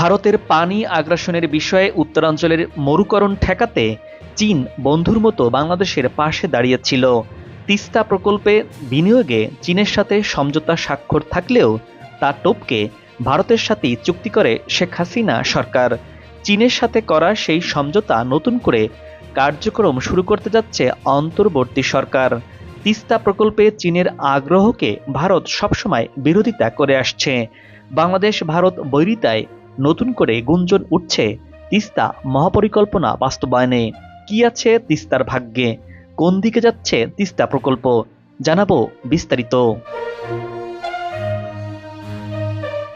ভারতের পানি আগ্রাসনের বিষয়ে উত্তরাঞ্চলের মরুকরণ ঠেকাতে চীন বন্ধুর মতো বাংলাদেশের পাশে দাঁড়িয়েছিল। তিস্তা প্রকল্পে বিনিয়োগে চীনের সাথে সমঝোতা স্বাক্ষর থাকলেও তা টপকে ভারতের সাথেই চুক্তি করে শেখ হাসিনা সরকার। চীনের সাথে করা সেই সমঝোতা নতুন করে কার্যক্রম শুরু করতে যাচ্ছে অন্তর্বর্তী সরকার। তিস্তা প্রকল্পে চীনের আগ্রহকে ভারত সবসময় বিরোধিতা করে আসছে। বাংলাদেশ ভারত বৈরিতায় নতুন করে গুঞ্জন উঠছে তিস্তা মহাপরিকল্পনা বাস্তবায়নে। কি আছে তিস্তার ভাগ্যে? কোন দিকে যাচ্ছে তিস্তা প্রকল্প? জানাব বিস্তারিত।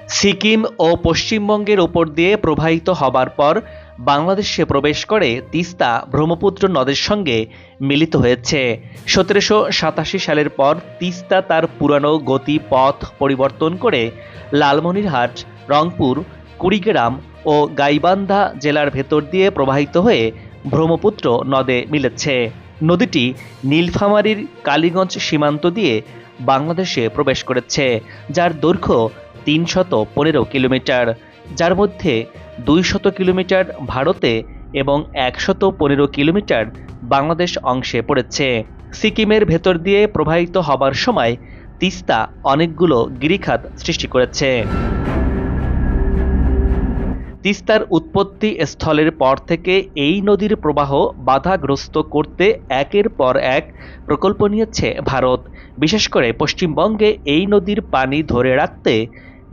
সিকিম ও পশ্চিমবঙ্গের ওপর দিয়ে প্রবাহিত হবার পর বাংলাদেশে প্রবেশ করে তিস্তা ব্রহ্মপুত্র নদের সঙ্গে মিলিত হয়েছে। সতেরোশো সাতাশি সালের পর তিস্তা তার পুরানো গতি পথ পরিবর্তন করে লালমনিরহাট, রংপুর কুড়িগ্রাম ও গাইবান্ধা জেলার ভেতর দিয়ে প্রবাহিত হয়ে ব্রহ্মপুত্র নদে মিলেছে। নদীটি নীলফামারীর কালীগঞ্জ সীমান্ত দিয়ে বাংলাদেশে প্রবেশ করেছে, যার দৈর্ঘ্য তিনশত পনেরো কিলোমিটার। যার মধ্যে দুইশত কিলোমিটার ভারতে এবং একশত পনেরো কিলোমিটার বাংলাদেশ অংশে পড়েছে। সিকিমের ভেতর দিয়ে প্রবাহিত হবার সময় তিস্তা অনেকগুলো গিরিখাত সৃষ্টি করেছে। তিস্তার উৎপত্তি স্থলের পর থেকে এই নদীর প্রবাহ বাধাগ্রস্ত করতে একের পর এক প্রকল্প নিয়েছে ভারত। বিশেষ করে পশ্চিমবঙ্গে এই নদীর পানি ধরে রাখতে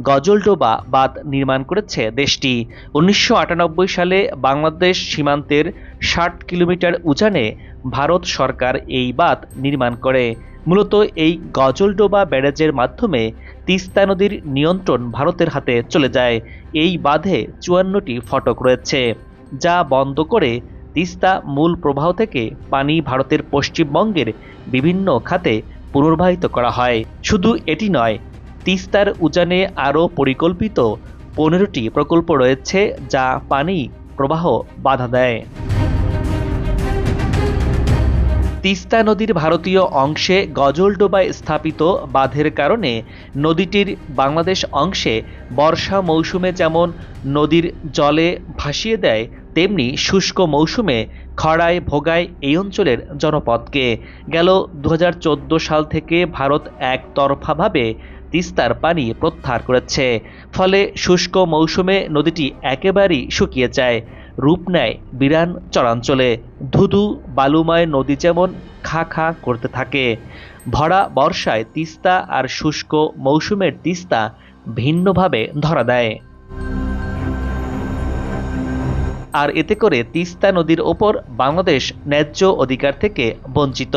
গজলডোবা বাঁধ নির্মাণ করেছে দেশটি। উনিশশো আটানব্বই সালে বাংলাদেশ সীমান্তের ষাট কিলোমিটার উজানে ভারত সরকার এই বাঁধ নির্মাণ করে। মূলত এই গজলডোবা ব্যারেজের মাধ্যমে তিস্তা নদীর নিয়ন্ত্রণ ভারতের হাতে চলে যায়। এই বাঁধে চুয়ান্নটি ফটক রয়েছে, যা বন্ধ করে তিস্তা মূল প্রবাহ থেকে পানি ভারতের পশ্চিমবঙ্গের বিভিন্ন খাতে পুনর্বাহিত করা হয়। শুধু এটি নয়, তিস্তার উজানে আরও পরিকল্পিত পনেরোটি প্রকল্প রয়েছে, যা পানি প্রবাহ বাধা দেয়। তিস্তা নদীর ভারতীয় অংশে গজলডোবায় স্থাপিত বাঁধের কারণে নদীটির বাংলাদেশ অংশে বর্ষা মৌসুমে যেমন নদীর জলে ভাসিয়ে দেয়, তেমনি শুষ্ক মৌসুমে খরায় ভোগায় এই অঞ্চলের জনপদকে। গেল দু হাজার চোদ্দ সাল থেকে ভারত একতরফাভাবে তিস্তার পানি প্রত্যাহার করেছে। ফলে শুষ্ক মৌসুমে নদীটি একেবারেই শুকিয়ে যায়। রূপ নেয় বিরান চরাঞ্চলে। ধুধু বালুময় নদী যেমন খা খা করতে থাকে। ভরা বর্ষায় তিস্তা আর শুষ্ক মৌসুমের তিস্তা ভিন্নভাবে ধরা দেয়। আর এতে করে তিস্তা নদীর ওপর বাংলাদেশ ন্যায্য অধিকার থেকে বঞ্চিত।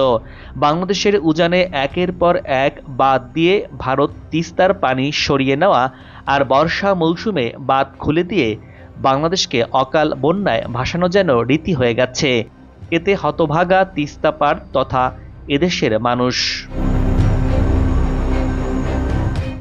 বাংলাদেশের উজানে একের পর এক বাদ দিয়ে ভারত তিস্তার পানি সরিয়ে নেওয়া আর বর্ষা মৌসুমে বাঁধ খুলে দিয়ে বাংলাদেশকে অকাল বন্যায় ভাসানো যেন রীতি হয়ে গেছে। এতে হতভাগা তিস্তাপার তথা এদেশের মানুষ।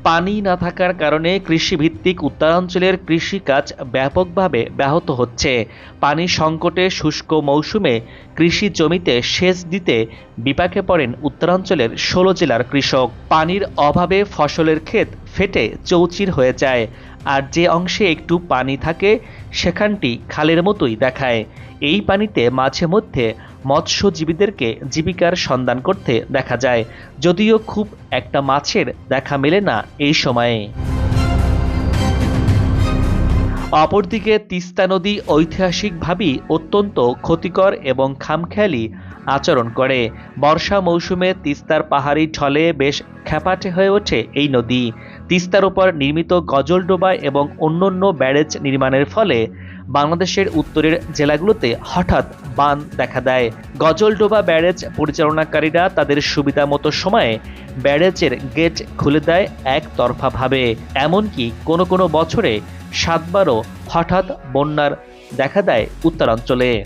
পানি না থাকার কারণে কৃষিভিত্তিক উত্তরাঞ্চলের কৃষিকাজ ব্যাপকভাবে ব্যাহত হচ্ছে। পানি সংকটে শুষ্ক মৌসুমে কৃষি জমিতে সেচ দিতে বিপাকে পড়েন উত্তরাঞ্চলের ষোলো জেলার কৃষক। পানির অভাবে ফসলের ক্ষেত ফেটে চৌচির হয়ে যায়। আর যে অংশে একটু পানি থাকে, সেখানটি খালের মতোই দেখায়। এই পানিতে মাঝে মধ্যে মৎস্যজীবীদেরকে জীবিকার সন্ধান করতে দেখা যায়, যদিও খুব একটা মাছের দেখা মেলে না এই সময়ে। অপরদিকে তিস্তা নদী ঐতিহাসিকভাবেই অত্যন্ত ক্ষতিকর এবং খামখেয়ালি আচরণ করে। বর্ষা মৌসুমে তিস্তার পাহাড়ি ঢলে বেশ খ্যাপাটে হয়ে ওঠে এই নদী। তিস্তার উপর নির্মিত গজলডোবা এবং অন্যান্য ব্যারেজ নির্মাণের ফলে বাংলাদেশের উত্তরের জেলাগুলোতে হঠাৎ বান দেখা দেয়। গজলডোবা ব্যারেজ পরিচালনাকারীরা তাদের সুবিধা মতো সময়ে ব্যারেজের গেট খুলে দেয় একতরফাভাবে। এমনকি কোনো কোনো বছরে সাতবারও হঠাৎ বন্যার দেখা দেয় উত্তরাঞ্চলে।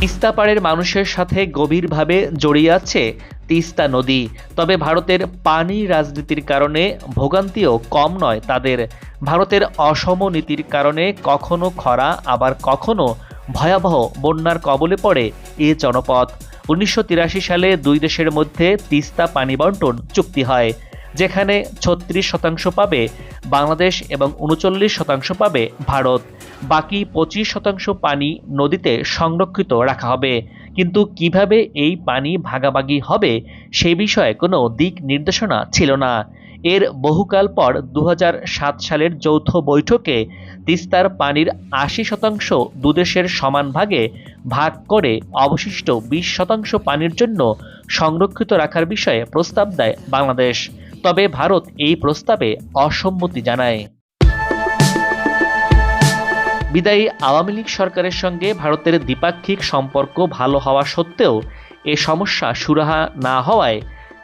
তিস্তা পাড়ের মানুষের সাথে গভীরভাবে জড়িয়ে আছে তিস্তা নদী। তবে ভারতের পানি রাজনীতির কারণে ভোগান্তিও কম নয় তাদের। ভারতের অসম নীতির কারণে কখনো খরা, আবার কখনো ভয়াবহ বন্যার কবলে পড়ে এ জনপদ। উনিশশো সালে দুই দেশের মধ্যে তিস্তা পানি বন্টন চুক্তি হয়, যেখানে ছত্রিশ শতাংশ পাবে বাংলাদেশ এবং উনচল্লিশ শতাংশ পাবে ভারত। বাকি পঁচিশ শতাংশ পানি নদীতে সংরক্ষিত রাখা হবে। কিন্তু কীভাবে এই পানি ভাগাভাগি হবে সে বিষয়ে কোনো দিক নির্দেশনা ছিল না। এর বহুকাল পর দু হাজার সাত সালের যৌথ বৈঠকে তিস্তার পানির আশি শতাংশ দুদেশের সমান ভাগে ভাগ করে অবশিষ্ট বিশ শতাংশ পানির জন্য সংরক্ষিত রাখার বিষয়ে প্রস্তাব দেয় বাংলাদেশ। তবে ভারত এই প্রস্তাবে অসম্মতি জানায়। বিদায়ী আওয়ামী লীগ সরকারের সঙ্গে ভারতের দ্বিপাক্ষিক সম্পর্ক ভালো হওয়া সত্ত্বেও এ সমস্যা সুরাহা না হওয়ায়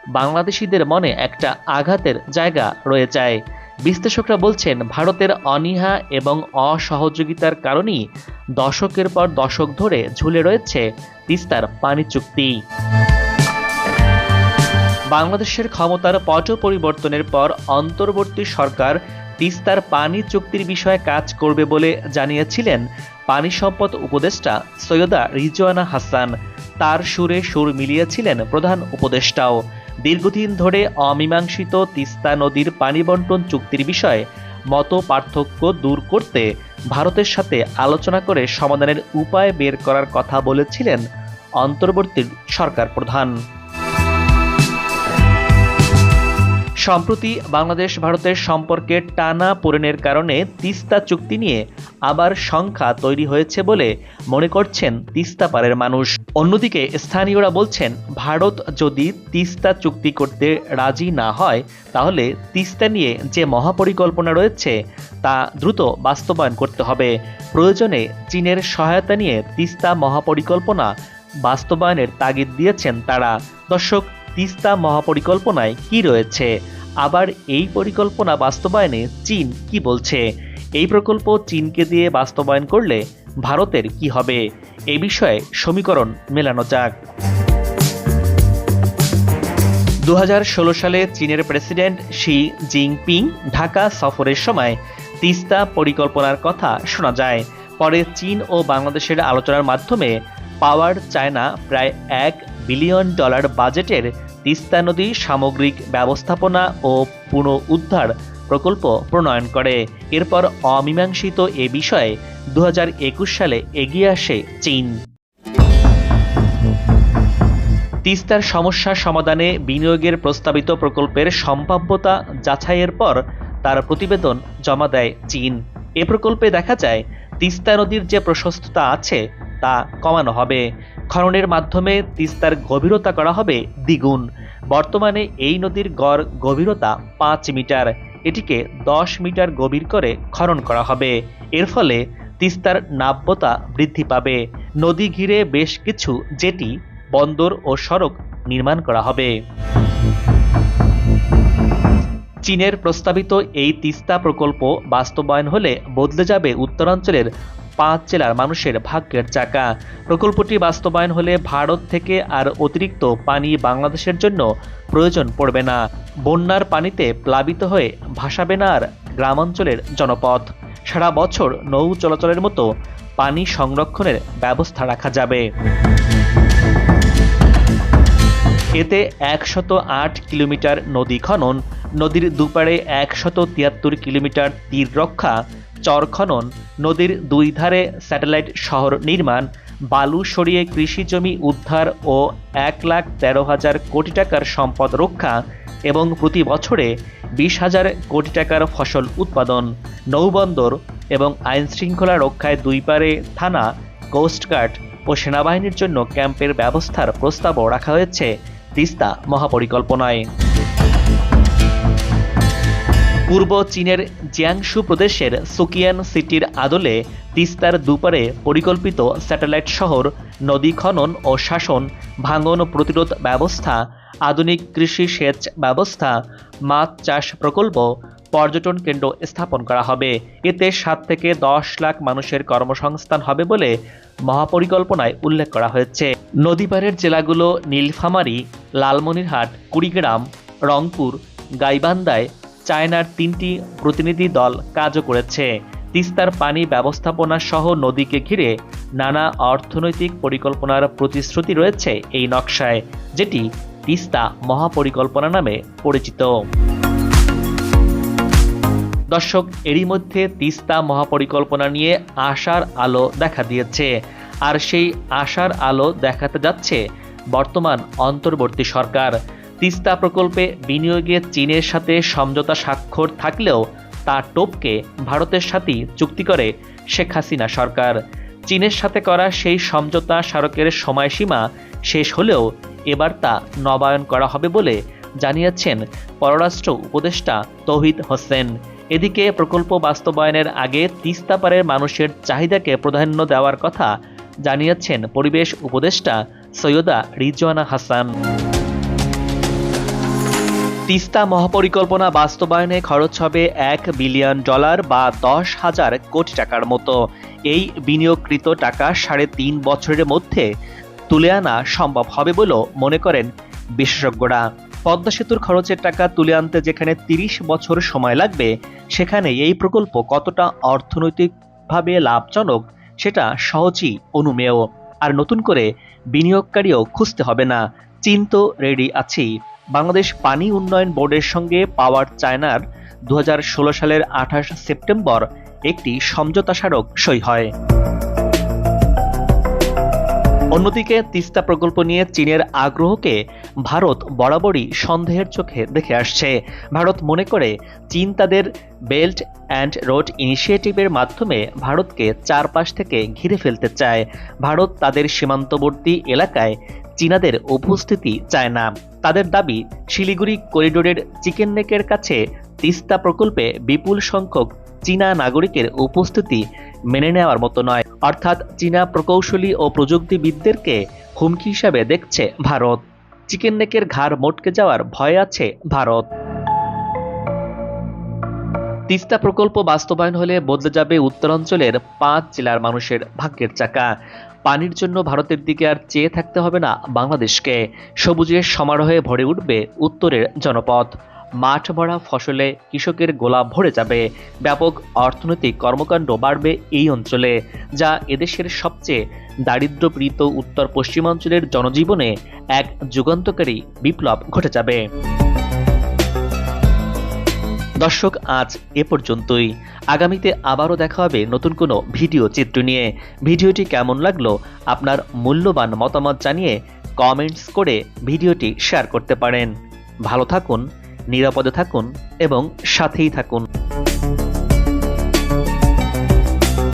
বাংলাদেশিদের মনে একটা আঘাতের জায়গা রয়ে যায়। বিশ্লেষকরা বলছেন, ভারতের অনীহা এবং অসহযোগিতার কারণেই দশকের পর দশক ধরে ঝুলে রয়েছে তিস্তার পানি চুক্তি। বাংলাদেশের ক্ষমতার পট পরিবর্তনের পর অন্তর্বর্তী সরকার তিস্তার পানি চুক্তির বিষয়ে কাজ করবে বলে জানিয়েছিলেন পানি সম্পদ উপদেষ্টা সৈয়দা রিজওয়ানা হাসান। তার সুরে সুর মিলিয়েছিলেন প্রধান উপদেষ্টাও। দীর্ঘদিন ধরে অমীমাংসিত তিস্তা নদীর পানি বন্টন চুক্তির বিষয়ে মত পার্থক্য দূর করতে ভারতের সাথে আলোচনা করে সমাধানের উপায় বের করার কথা বলেছিলেন অন্তর্বর্তী সরকার প্রধান। সম্প্রতি বাংলাদেশ ভারতের সম্পর্কে টানা পূরণের কারণে তিস্তা চুক্তি নিয়ে আবার সংখ্যা তৈরি হয়েছে বলে মনে করছেন তিস্তা পারের মানুষ। অন্যদিকে স্থানীয়রা বলছেন, ভারত যদি তিস্তা চুক্তি করতে রাজি না হয়, তাহলে তিস্তা নিয়ে যে মহাপরিকল্পনা রয়েছে, তা দ্রুত বাস্তবায়ন করতে হবে। প্রয়োজনে চীনের সহায়তা নিয়ে তিস্তা মহাপরিকল্পনা বাস্তবায়নের তাগিদ দিয়েছেন তারা। দর্শক তিস্তা মহাপরিকল্পনায় কি রয়েছে? আবার এই পরিকল্পনা বাস্তবায়নে চীন কি বলছে? এই প্রকল্প চীনকে দিয়ে বাস্তবায়ন করলে ভারতের কি হবে? এ বিষয়ে সমীকরণ মেলানো যাক। দু হাজার ষোলো সালে চীনের প্রেসিডেন্ট শি জিনপিং ঢাকা সফরের সময় তিস্তা পরিকল্পনার কথা শোনা যায়। পরে চীন ও বাংলাদেশের আলোচনার মাধ্যমে পাওয়ার চায়না প্রায় এক বিলিয়ন ডলার বাজেটের তিস্তা নদী সামগ্রিক ব্যবস্থাপনা ও পুনরুদ্ধার প্রকল্প প্রণয়ন করে। এরপর অমীমাংসিত এ বিষয়ে দু হাজার একুশ সালে এগিয়ে আসে চীন। তিস্তার সমস্যা সমাধানে বিনিয়োগের প্রস্তাবিত প্রকল্পের সম্ভাব্যতা যাচাইয়ের পর তার প্রতিবেদন জমা দেয় চীন। এ প্রকল্পে দেখা যায়, তিস্তা নদীর যে প্রশস্ততা আছে তা কমানো হবে। খননের মাধ্যমে তিস্তার গভীরতা করা হবে দ্বিগুণ। বর্তমানে এই নদীর গড় গভীরতা পাঁচ মিটার। এটিকে দশ মিটার গভীর করে খনন করা হবে। এর ফলে তিস্তার নাব্যতা বৃদ্ধি পাবে। নদী ঘিরে বেশ কিছু জেটি, বন্দর ও সড়ক নির্মাণ করা হবে। চীনের প্রস্তাবিত এই তিস্তা প্রকল্প বাস্তবায়ন হলে বদলে যাবে উত্তরাঞ্চলের পাঁচ জেলার মানুষের ভাগ্যের চাকা। প্রকল্পটি বাস্তবায়ন হলে ভারত থেকে আর অতিরিক্ত পানি বাংলাদেশের জন্য প্রয়োজন পড়বে না। বন্যার পানিতে প্লাবিত হয়ে ভাসাবে না আর গ্রামাঞ্চলের জনপথ। সারা বছর নৌ চলাচলের মতো পানি সংরক্ষণের ব্যবস্থা রাখা যাবে। এতে একশত আট কিলোমিটার নদী খনন, নদীর দুপারে একশত তিয়াত্তর কিলোমিটার তীর রক্ষা চর খনন নদীর দুই ধারে স্যাটেলাইট শহর নির্মাণ, বালু সরিয়ে কৃষি জমি উদ্ধার ও এক লাখ তেরো হাজার কোটি টাকার সম্পদ রক্ষা এবং প্রতি বছরে বিশ হাজার কোটি টাকার ফসল উৎপাদন, নৌবন্দর এবং আইন শৃঙ্খলা রক্ষায় দুই পারে থানা কোস্টগার্ড ও সেনাবাহিনীর জন্য ক্যাম্পের ব্যবস্থার প্রস্তাবও রাখা হয়েছে, তিস্তা মহাপরিকল্পনায়। পূর্ব চীনের জিয়াংশু প্রদেশের সুকিয়ান সিটির আদলে তিস্তার দুপারে পরিকল্পিত স্যাটেলাইট শহর, নদী খনন ও শাসন, ভাঙন প্রতিরোধ ব্যবস্থা, আধুনিক কৃষি সেচ ব্যবস্থা, মাছ চাষ প্রকল্প, পর্যটন কেন্দ্র স্থাপন করা হবে। এতে সাত থেকে দশ লাখ মানুষের কর্মসংস্থান হবে বলে মহাপরিকল্পনায় উল্লেখ করা হয়েছে। নদীপাড়ের জেলাগুলো নীলফামারী, লালমনিরহাট, কুড়িগ্রাম, রংপুর, গাইবান্ধায় চায়নার তিনটি প্রতিনিধি দল কাজও করেছে। তিস্তার পানি ব্যবস্থাপনা সহ নদীকে ঘিরে নানা অর্থনৈতিক পরিকল্পনার প্রতিশ্রুতি রয়েছে এই নকশায়, যেটি তিস্তা মহাপরিকল্পনা নামে পরিচিত। দর্শক, এরই মধ্যে তিস্তা মহাপরিকল্পনা নিয়ে আশার আলো দেখা দিয়েছে, আর সেই আশার আলো দেখাতে যাচ্ছে বর্তমান অন্তর্বর্তী সরকার। তিস্তা প্রকল্পে বিনিয়োগে চীনের সাথে সমঝোতা স্বাক্ষর থাকলেও তা টোপকে ভারতের সাথেই চুক্তি করে শেখ হাসিনা সরকার। চীনের সাথে করা সেই সমঝোতা স্মারকের সময়সীমা শেষ হলেও এবার তা নবায়ন করা হবে বলে জানিয়েছেন পররাষ্ট্র উপদেষ্টা তৌহিদ হোসেন। এদিকে প্রকল্প বাস্তবায়নের আগে তিস্তা পারের মানুষের চাহিদাকে প্রাধান্য দেওয়ার কথা জানিয়েছেন পরিবেশ উপদেষ্টা সৈয়দা রিজওয়ানা হাসান। তিস্তা মহাপরিকল্পনা বাস্তবায়নে খরচ হবে এক বিলিয়ন ডলার বা দশ হাজার কোটি টাকার মতো। এই বিনিয়োগকৃত টাকা সাড়ে তিন বছরের মধ্যে তুলে আনা সম্ভব হবে বলেও মনে করেন বিশেষজ্ঞরা। পদ্মা সেতুর খরচের টাকা তুলে আনতে যেখানে তিরিশ বছর সময় লাগবে, সেখানে এই প্রকল্প কতটা অর্থনৈতিকভাবে লাভজনক সেটা সহজেই অনুমেয়। আর নতুন করে বিনিয়োগকারীও খুঁজতে হবে না। চিন্ত রেডি আছেই বাংলাদেশ পানি উন্নয়ন বোর্ডের সঙ্গে পাওয়ার চায়নার দু হাজার ষোলো সালের আঠাশ সেপ্টেম্বর একটি সমঝোতা স্মারক সই হয়। অন্যদিকে তিস্তা প্রকল্প নিয়ে চীনের আগ্রহকে ভারত বরাবরই সন্দেহের চোখে দেখে আসছে। ভারত মনে করে চীন তাদের বেল্ট অ্যান্ড রোড ইনিশিয়েটিভের মাধ্যমে ভারতকে চারপাশ থেকে ঘিরে ফেলতে চায়। ভারত তাদের সীমান্তবর্তী এলাকায় চীনাদের উপস্থিতি চায় না। তাদের দাবি, শিলিগুড়ি করিডোরের চিকেন নেকের কাছে তিস্তা প্রকল্পে বিপুল সংখ্যক চীনা নাগরিকের উপস্থিতি মেনে নেওয়ার মতো নয়। অর্থাৎ চীনা প্রকৌশলী ও প্রযুক্তিবিদদেরকে হুমকি হিসাবে দেখছে ভারত। চিকেন নেকের ঘাড় মটকে যাওয়ার ভয় আছে ভারত। তিস্তা প্রকল্প বাস্তবায়ন হলে বদলে যাবে উত্তরাঞ্চলের পাঁচ জেলার মানুষের ভাগ্যের চাকা। পানির জন্য ভারতের দিকে আর চেয়ে থাকতে হবে না বাংলাদেশকে। সবুজের সমারোহে ভরে উঠবে উত্তরের জনপথ মাঠ ভরা ফসলে কৃষকের গোলা ভরে যাবে। ব্যাপক অর্থনৈতিক কর্মকাণ্ড বাড়বে এই অঞ্চলে, যা এদেশের সবচেয়ে দারিদ্র্যপীড়িত উত্তর পশ্চিমাঞ্চলের জনজীবনে এক যুগান্তকারী বিপ্লব ঘটে যাবে। দর্শক, আজ এ পর্যন্তই। আগামীতে আবারও দেখা হবে নতুন কোনো ভিডিও চিত্র নিয়ে। ভিডিওটি কেমন লাগল, আপনার মূল্যবান মতামত জানিয়ে কমেন্টস করে ভিডিওটি শেয়ার করতে পারেন। ভালো থাকুন, নিরাপদে থাকুন এবং সাথেই থাকুন।